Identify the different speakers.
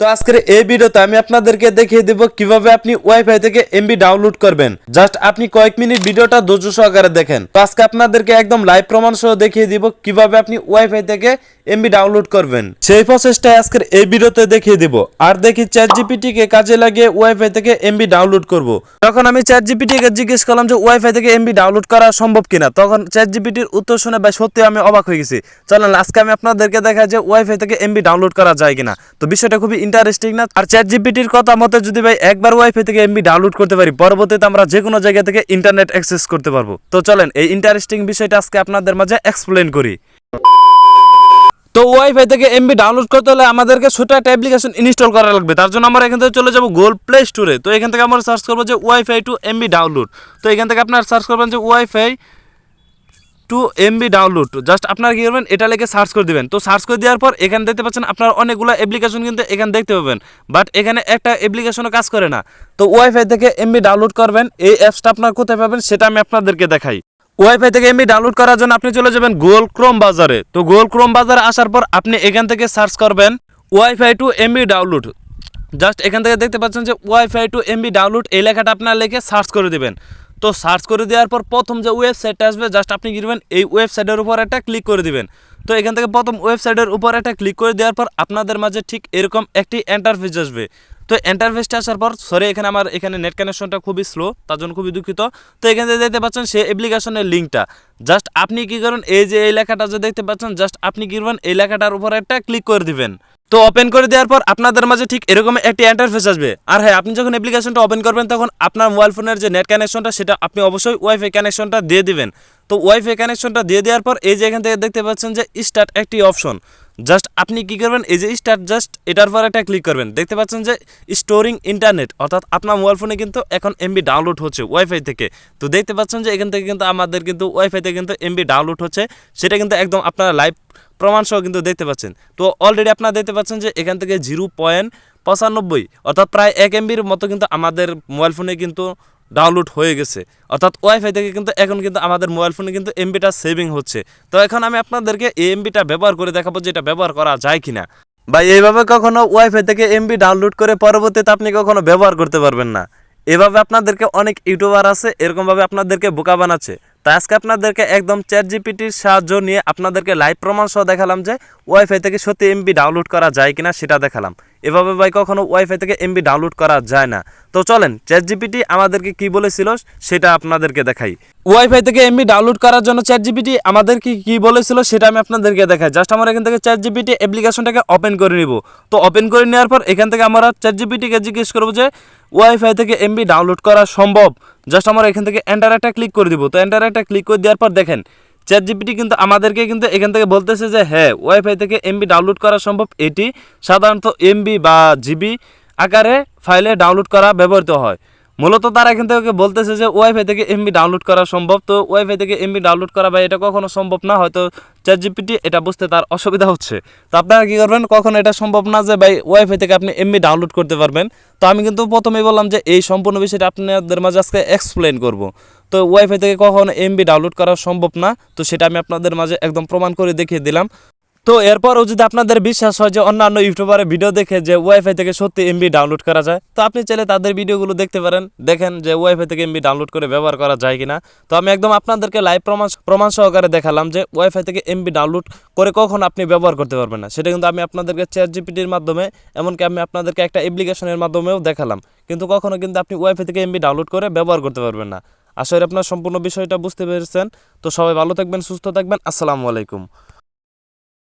Speaker 1: তো আজকের এই ভিডিওতে আমি আপনাদেরকে দেখিয়ে দেব কীভাবে আপনি ওয়াইফাই থেকে এমবি ডাউনলোড করবেন। জাস্ট আপনি কয়েক মিনিট ভিডিওটা ধৈর্য সহকারে দেখেন। তো আজকে আপনাদেরকে একদম লাইভ প্রমাণ সহ দেখিয়ে দিব কীভাবে আপনি ওয়াইফাই থেকে এমবি ডাউনলোড করবেন। সেই প্রসেসটা আজকের এই ভিডিওতে দেখিয়ে দিব। আর দেখি চ্যাট জিপিটি কে কাজে লাগিয়ে ওয়াইফাই থেকে এমবি ডাউনলোড করব। তখন আমি চ্যাট জিপিটি কে জিজ্ঞেস করলাম যে ওয়াইফাই থেকে এমবি ডাউনলোড করা সম্ভব কিনা, তখন চ্যাট জিপিটির উত্তর শুনে ভাই সত্যি আমি অবাক হয়ে গেছি। চলেন, আজকে আমি আপনাদেরকে দেখাই যে ওয়াইফাই থেকে এমবি ডাউনলোড করা যায় কিনা। তো বিষয়টা খুবই ইন্টারেস্টিং না। আর চ্যাট জিপিটির কথা মতে যদি ভাই একবার ওয়াইফাই থেকে এমবি ডাউনলোড করতে পারি, পরবর্তীতে আমরা যে কোনো জায়গা থেকে ইন্টারনেট অ্যাক্সেস করতে পারব। তো চলেন, এই ইন্টারেস্টিং বিষয়টা আজকে আপনাদের মাঝে এক্সপ্লেন করি। তো ওয়াইফাই থেকে এমবি ডাউনলোড করতে হলে আমাদেরকে ছোট একটা অ্যাপ্লিকেশন ইনস্টল করা লাগবে। তার জন্য আমরা এখান থেকে চলে যাব গুগল প্লে স্টোরে তো এখান থেকে আমরা সার্চ করব যে ওয়াইফাই টু এমবি ডাউনলোড তো এখান থেকে আপনার সার্চ করবেন যে wifi two MB download just আপনার কী করবেন, এটা লেগে সার্চ করে দিবেন। তো সার্চ করে দেওয়ার পর এখানে দেখতে পাচ্ছেন আপনার অনেকগুলো অ্যাপ্লিকেশন কিন্তু এখানে দেখতে পাবেন। বাট এখানে একটা অ্যাপ্লিকেশনও কাজ করে না। তো ওয়াইফাই থেকে এমবি ডাউনলোড করবেন, এই অ্যাপসটা আপনার কোথায় পাবেন সেটা আমি আপনাদেরকে দেখাই। ওয়াইফাই থেকে এমবি ডাউনলোড করার জন্য আপনি চলে যাবেন গুগল ক্রোম বাজারে। তো গুগল ক্রোম বাজারে আসার পর আপনি এখান থেকে সার্চ করবেন wifi two MB download just এখান থেকে দেখতে পাচ্ছেন যে ওয়াইফাই টু এমবি ডাউনলোড এই লেখাটা আপনার লিখে সার্চ করে দেবেন। তো সার্চ করে দেওয়ার পর প্রথম যে ওয়েবসাইটটা আসবে জাস্ট আপনি কী করবেন এই ওয়েবসাইটের উপর একটা ক্লিক করে দিবেন। তো এখান থেকে প্রথম ওয়েবসাইটের উপর একটা ক্লিক করে দেওয়ার পর আপনাদের মাঝে ঠিক এরকম একটি এন্টারফেস আসবে। তো এন্টারফেসটা আসার পর সরি এখানে আমার, এখানে নেট কানেকশনটা খুবই স্লো তার জন্য খুবই দুঃখিত। তো এখানে দেখতে পাচ্ছেন সেই অ্যাপ্লিকেশনের লিঙ্কটা জাস্ট আপনি কী করুন, এই যে এই লেখাটা যে দেখতে পাচ্ছেন জাস্ট আপনি কি করবেন, এই লেখাটার উপর একটা ক্লিক করে দিবেন। তো ওপেন করে দেওয়ার পর আপনাদের মাঝে ঠিক এরকম একটি ইন্টারফেস আসবে। আর হ্যাঁ আপনি যখন অ্যাপ্লিকেশনটা ওপেন করবেন, তখন আপনার মোবাইল ফোনের যে নেট কানেকশনটা সেটা আপনি অবশ্যই ওয়াইফাই কানেকশনটা দিয়ে দিবেন। তো ওয়াইফাই কানেকশনটা দিয়ে দেওয়ার পর, এই যে এখান থেকে দেখতে পাচ্ছেন যে স্টার্ট একটি অপশন জাস্ট আপনি কি করবেন? এই যে স্টার্ট জাস্ট এটার পর একটা ক্লিক করবেন। দেখতে পাচ্ছেন যে স্টোরিং ইন্টারনেট অর্থাৎ আপনার মোবাইল ফোনে কিন্তু এখন এমবি ডাউনলোড হচ্ছে ওয়াইফাই থেকে। তো দেখতে পাচ্ছেন যে এখান থেকে কিন্তু আমাদের কিন্তু ওয়াইফাই থেকে কিন্তু এমবি ডাউনলোড হচ্ছে। সেটা কিন্তু একদম আপনারা লাইভ প্রমাণ সহ কিন্তু দেখতে পাচ্ছেন। তো অলরেডি আপনারা দেখতে পাচ্ছেন যে এখান থেকে জিরো পয়েন্ট পঁচানব্বই, অর্থাৎ প্রায় এক এমবির মতো কিন্তু আমাদের মোবাইল ফোনে কিন্তু ডাউনলোড হয়ে গেছে। অর্থাৎ ওয়াইফাই থেকে কিন্তু এখন কিন্তু আমাদের মোবাইল ফোনে কিন্তু এমবিটা সেভিং হচ্ছে। তো এখন আমি আপনাদেরকে এই এমবিটা ব্যবহার করে দেখাবো যে এটা ব্যবহার করা যায় কিনা। বা এইভাবে কখনো ওয়াইফাই থেকে এমবি ডাউনলোড করে পরবর্তীতে আপনি কখনো ব্যবহার করতে পারবেন না। এভাবে আপনাদেরকে অনেক ইউটিউবার আছে, এরকমভাবে আপনাদেরকে বোকা বানাচ্ছে। আজকে আপনাদেরকে একদম চ্যাট জিপিটির সাহায্য নিয়ে আপনাদেরকে লাইভ প্রমাণ সহ দেখালাম যে ওয়াইফাই থেকে সত্যি এমবি ডাউনলোড করা যায় কিনা সেটা দেখালাম। এভাবে ভাই কখনো ওয়াইফাই থেকে এমবি ডাউনলোড করা যায় না। তো চলেন চ্যাট জিপিটি আমাদেরকে কি বলেছিল সেটা আপনাদেরকে দেখাই। ওয়াইফাই থেকে এমবি ডাউনলোড করার জন্য চ্যাট জিপিটি আমাদেরকে কি বলেছিল সেটা আমি আপনাদেরকে দেখাই। জাস্ট আমরা এখান থেকে চ্যাট জিপিটি অ্যাপ্লিকেশনটাকে ওপেন করে নিব। তো ওপেন করে নেওয়ার পর এখান থেকে আমরা চ্যাট জিপিটিকে জিজ্ঞেস করব যে ওয়াইফাই থেকে এমবি ডাউনলোড করা সম্ভব? জাস্ট আমরা এখান থেকে এন্টার একটা ক্লিক করে দিব। তো এন্টার একটা ক্লিক করে দেওয়ার পর দেখেন চ্যাট জিপিটি কিন্তু আমাদেরকে কিন্তু এখান থেকে বলতেছে যে হ্যাঁ ওয়াইফাই থেকে এমবি ডাউনলোড করা সম্ভব। এটি সাধারণত এমবি বা জিবি আকারে ফাইলে ডাউনলোড করা ব্যবহৃত হয়। মূলত তারা এখান থেকে বলতেছে যে ওয়াইফাই থেকে এমবি ডাউনলোড করা সম্ভব। তো ওয়াইফাই থেকে এমবি ডাউনলোড করা বা এটা কখনো সম্ভব না। হয়তো চ্যাট জিপিটি এটা বুঝতে তার অসুবিধা হচ্ছে। তো আপনারা কী করবেন? কখনো এটা সম্ভব না যে ভাই ওয়াইফাই থেকে আপনি এমবি ডাউনলোড করতে পারবেন। তো আমি কিন্তু প্রথমেই বললাম যে এই সম্পূর্ণ বিষয়টা আপনাদের মাঝে আজকে এক্সপ্লেন করব। তো ওয়াইফাই থেকে কখনো এমবি ডাউনলোড করা সম্ভব না। তো সেটা আমি আপনাদের মাঝে একদম প্রমাণ করে দেখিয়ে দিলাম। তো এরপরও যদি আপনাদের বিশ্বাস হয় যে অন্যান্য ইউটিউবারের ভিডিও দেখে যে ওয়াইফাই থেকে সত্যি এমবি ডাউনলোড করা যায়, তো আপনি চাইলে তাদের ভিডিওগুলো দেখতে পারেন, দেখেন যে ওয়াইফাই থেকে এমবি ডাউনলোড করে ব্যবহার করা যায় কিনা। তো আমি একদম আপনাদেরকে লাইভ প্রমাণ প্রমাণ সহকারে দেখালাম যে ওয়াইফাই থেকে এমবি ডাউনলোড করে কখন আপনি ব্যবহার করতে পারবেন না। সেটা কিন্তু আমি আপনাদেরকে চ্যাট জিপিটির মাধ্যমে, এমনকি আমি আপনাদেরকে একটা অ্যাপ্লিকেশনের মাধ্যমেও দেখালাম। কিন্তু কখনো কিন্তু আপনি ওয়াইফাই থেকে এমবি ডাউনলোড করে ব্যবহার করতে পারবেন না। আসলে আপনার সম্পূর্ণ বিষয়টা বুঝতে পেরেছেন। তো সবাই ভালো থাকবেন, সুস্থ থাকবেন। আসসালামু আলাইকুম।